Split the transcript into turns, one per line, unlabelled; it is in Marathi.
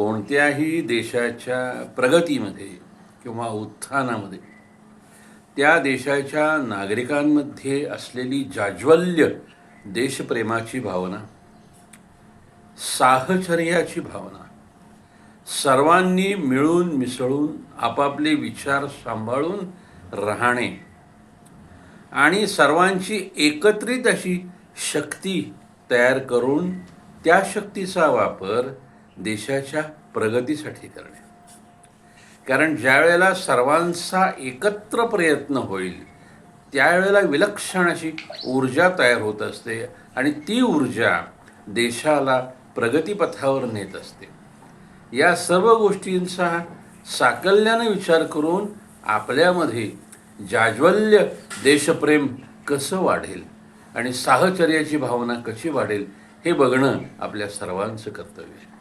कोणत्याही देशाच्या प्रगतीमध्ये किंवा उत्थानामध्ये त्या देशाच्या नागरिकांमध्ये असलेली जाज्वल्य देशप्रेमाची भावना साहचर्याची भावना सर्वांनी मिळून मिसळून आपापले विचार सांभाळून राहणे आणि सर्वांची एकत्रित अशी शक्ती तयार करून त्या शक्तीचा वापर देशाच्या प्रगतीसाठी करणे. कारण ज्या वेळेला सर्वांचा एकत्र प्रयत्न होईल त्यावेळेला विलक्षण अशी ऊर्जा तयार होत असते आणि ती ऊर्जा देशाला प्रगतीपथावर नेत असते. या सर्व गोष्टींचा साकल्यानं विचार करून आपल्यामध्ये जाज्वल्य देशप्रेम कसं वाढेल आणि साहचर्याची भावना कशी वाढेल हे बघणं आपल्या सर्वांचं कर्तव्य आहे.